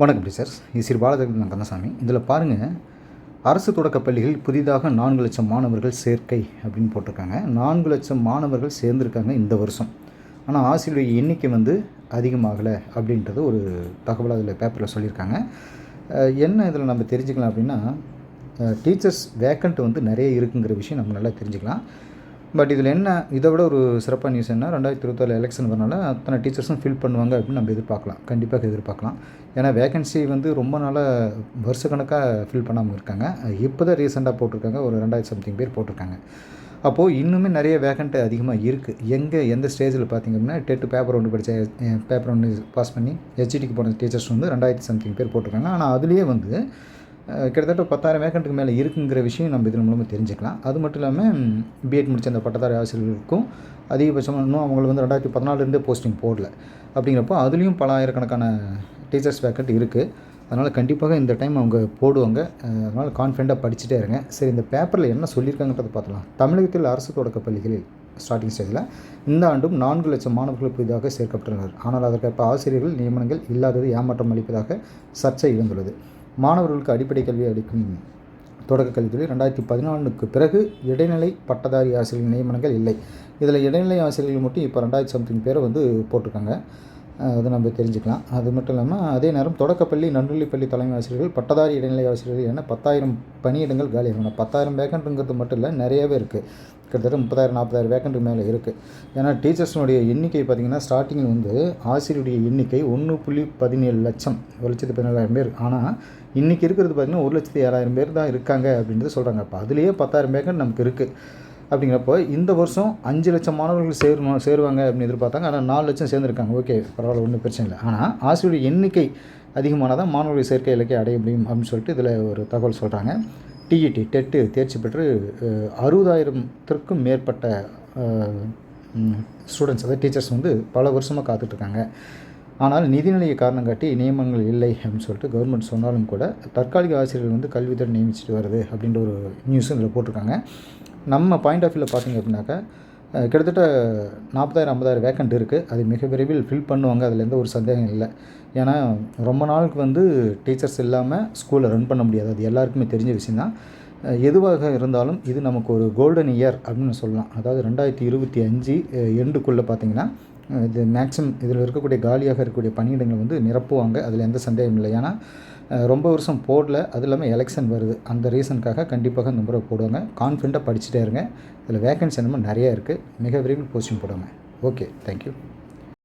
வணக்கம் டீச்சர்ஸ் இசிறு பாலஜெகன் கந்தசாமி. இதில் பாருங்கள் அரசு தொடக்கப் பள்ளிகளில் புதிதாக நான்கு லட்சம் மாணவர்கள் சேர்க்கை அப்படின்னு போட்டிருக்காங்க. நான்கு லட்சம் மாணவர்கள் சேர்ந்துருக்காங்க இந்த வருஷம். ஆனால் ஆசிரியர் எண்ணிக்கை வந்து அதிகமாகலை அப்படின்றது ஒரு தகவல் அதில் பேப்பரில் சொல்லியிருக்காங்க. என்ன இதில் நம்ம தெரிஞ்சுக்கலாம் அப்படின்னா டீச்சர்ஸ் வேக்கண்ட் வந்து நிறைய இருக்குங்கிற விஷயம் நம்ம நல்லா தெரிஞ்சுக்கலாம். பட் இதில் என்ன இதை விட ஒரு சிறப்பான நியூஸ் என்ன ரெண்டாயிரத்தி இருபத்தாறு எலெக்ஷன் வரனால அத்தனை டீச்சர்ஸும் ஃபில் பண்ணுவாங்க அப்படின்னு நம்ம எதிர்பார்க்கலாம். கண்டிப்பாக எதிர்பார்க்கலாம். ஏன்னா வேகன்சி வந்து ரொம்ப நாளாக வருஷக்கணக்காக ஃபில் பண்ணாமல் இருக்காங்க. இப்போ தான் ரீசெண்டாக போட்டிருக்காங்க. ஒரு ரெண்டாயிரத்தி சம்திங் பேர் போட்டிருக்காங்க. அப்போது இன்னுமே நிறைய வேகண்ட் அதிகமாக இருக்குது எங்கே எந்த ஸ்டேஜில் பார்த்தீங்க அப்படின்னா டெட்டு பேப்பர் ஒன்று படித்த பேப்பர் ஒன்று பாஸ் பண்ணி ஹெச்டிக்கு போன டீச்சர்ஸ் வந்து ரெண்டாயிரத்தி சம்திங் பேர் போட்டிருக்காங்க. ஆனால் அதுலேயே வந்து கிட்டத்தட்ட பத்தாயிரம் வேக்கண்ட்டுக்கு மேலே இருக்குங்கிற விஷயம் நம்ம இதன் மூலமாக தெரிஞ்சுக்கலாம். அது மட்டும் இல்லாமல் பிஎட் முடிச்ச அந்த பட்டதாரி ஆசிரியர்களுக்கும் அதிகபட்சமாக இன்னும் அவங்களுக்கு வந்து ரெண்டாயிரத்தி பதினாலிருந்தே போஸ்டிங் போடல. அப்படிங்கிறப்போ அதுலேயும் பல ஆயிரக்கணக்கான டீச்சர்ஸ் வேக்கண்ட் இருக்குது அதனால் கண்டிப்பாக இந்த டைம் அவங்க போடுவாங்க. அதனால் கான்ஃபிடண்ட்டாக படிச்சுட்டே இருங்க. சரி இந்த பேப்பரில் என்ன சொல்லியிருக்காங்கன்றதை பார்க்கலாம் தமிழகத்தில் அரசு தொடக்கப் பள்ளிகளில் ஸ்டார்டிங் ஸ்டேஜில் இந்த ஆண்டும் நான்கு லட்சம் மாணவர்கள் புதிதாக சேர்க்கப்பட்டுள்ளனர். ஆனால் அதற்கேற்ப ஆசிரியர்கள் நியமனங்கள் இல்லாதது ஏமாற்றம் அளிப்பதாக சர்ச்சை எழுந்துள்ளது. மாணவர்களுக்கு அடிப்படை கல்வி அளிக்கும் தொடக்க கல்வித்துறை ரெண்டாயிரத்தி பதினாலுக்கு பிறகு இடைநிலை பட்டதாரி ஆசிரியர் நியமனங்கள் இல்லை. இதில் இடைநிலை ஆசிரியர்கள் மட்டும் இப்போ ரெண்டாயிரத்தி சம்திங் பேரை வந்து போட்டிருக்காங்க. அது நம்ம தெரிஞ்சுக்கலாம். அது மட்டும் இல்லாமல் அதே நேரம் தொடக்கப்பள்ளி நன்றிப்பள்ளி தலைமை ஆசிரியர்கள் பட்டதாரி இடைநிலை ஆசிரியர்கள் என பத்தாயிரம் பணியிடங்கள் காலியாகணும் பத்தாயிரம் வேக்கண்ட்டுங்கிறது மட்டும் இல்லை நிறையவே இருக்குது கிட்டத்தட்ட முப்பதாயிரம் நாற்பதாயிரம் வேக்கண்ட் மேலே இருக்குது ஏன்னா டீச்சர்ஸினுடைய எண்ணிக்கை பார்த்திங்கன்னா ஸ்டார்டிங்கில் வந்து ஆசிரியருடைய எண்ணிக்கை ஒன்று புள்ளி பதினேழு லட்சம் ஒரு லட்சத்து பதினேழாயிரம் பேர். ஆனால் இன்றைக்கி இருக்கிறது பார்த்திங்கன்னா ஒரு லட்சத்து ஏழாயிரம் பேர் தான் இருக்காங்க அப்படின்றது சொல்கிறாங்க அப்போ அதுலேயே பத்தாயிரம் வேக்கண்ட் நமக்கு இருக்குது அப்படிங்கிறப்போ இந்த வருஷம் அஞ்சு லட்சம் மாணவர்கள் சேரணும் சேருவாங்க அப்படின்னு எதிர்பார்த்தாங்க. ஆனால் நாலு லட்சம் சேர்ந்துருக்காங்க. ஓகே பரவாயில்ல ஒன்றும் பிரச்சனை இல்லை. ஆனால் ஆசிரியருடைய எண்ணிக்கை அதிகமானால் தான் மாணவர்கள் சேர்க்கை இலக்கை அடைய முடியும் அப்படின்னு சொல்லிட்டு இதில் ஒரு தகவல் சொல்கிறாங்க டிஇடி டெட்டு தேர்ச்சி பெற்று அறுபதாயிரத்திற்கும் மேற்பட்ட ஸ்டூடெண்ட்ஸ் அதாவது டீச்சர்ஸ் வந்து பல வருஷமாக காத்துட்ருக்காங்க. ஆனால் நிதிநிலைய காரணம் காட்டி நியமனங்கள் இல்லை அப்படின்னு சொல்லிட்டு கவர்மெண்ட் சொன்னாலும் கூட தற்காலிக ஆசிரியர்கள் வந்து கல்வித்துறை நியமிச்சிட்டு வருது அப்படின்ற ஒரு நியூஸும் இதில் போட்டிருக்காங்க. நம்ம பாயிண்ட் ஆஃப் வியூவில் பார்த்தீங்க அப்படின்னாக்கா கிட்டத்தட்ட நாற்பதாயிரம் ஐம்பதாயிரம் வேக்கண்ட் இருக்குது அது மிக விரைவில் ஃபில் பண்ணுவாங்க. அதில் எந்த ஒரு சந்தேகம் இல்லை. ஏன்னா ரொம்ப நாளுக்கு வந்து டீச்சர்ஸ் இல்லாமல் ஸ்கூலை ரன் பண்ண முடியாது. அது எல்லாருக்குமே தெரிஞ்ச விஷயந்தான் எதுவாக இருந்தாலும் இது நமக்கு ஒரு கோல்டன் இயர் அப்படின்னு சொல்லலாம். அதாவது ரெண்டாயிரத்தி இருபத்தி அஞ்சு எண்டுக்குள்ளே பார்த்தீங்கன்னா இது மேக்ஸிமம் இதில் இருக்கக்கூடிய காலியாக இருக்கக்கூடிய பணியிடங்களை வந்து நிரப்புவாங்க. அதில் எந்த சந்தேகமும் இல்லை. ஏன்னா ரொம்ப வருஷம் போடல. அது இல்லாமல் எலெக்ஷன் வருது. அந்த ரீசனுக்காக கண்டிப்பாக இந்த முறை போடுவாங்க. கான்ஃபிடண்ட்டாக படிச்சுட்டே இருங்க. இதில் வேகன்சி என்னமோ நிறையா இருக்குது மிக விரைவில் போஸ்டிங் போடுவாங்க. Okay thank you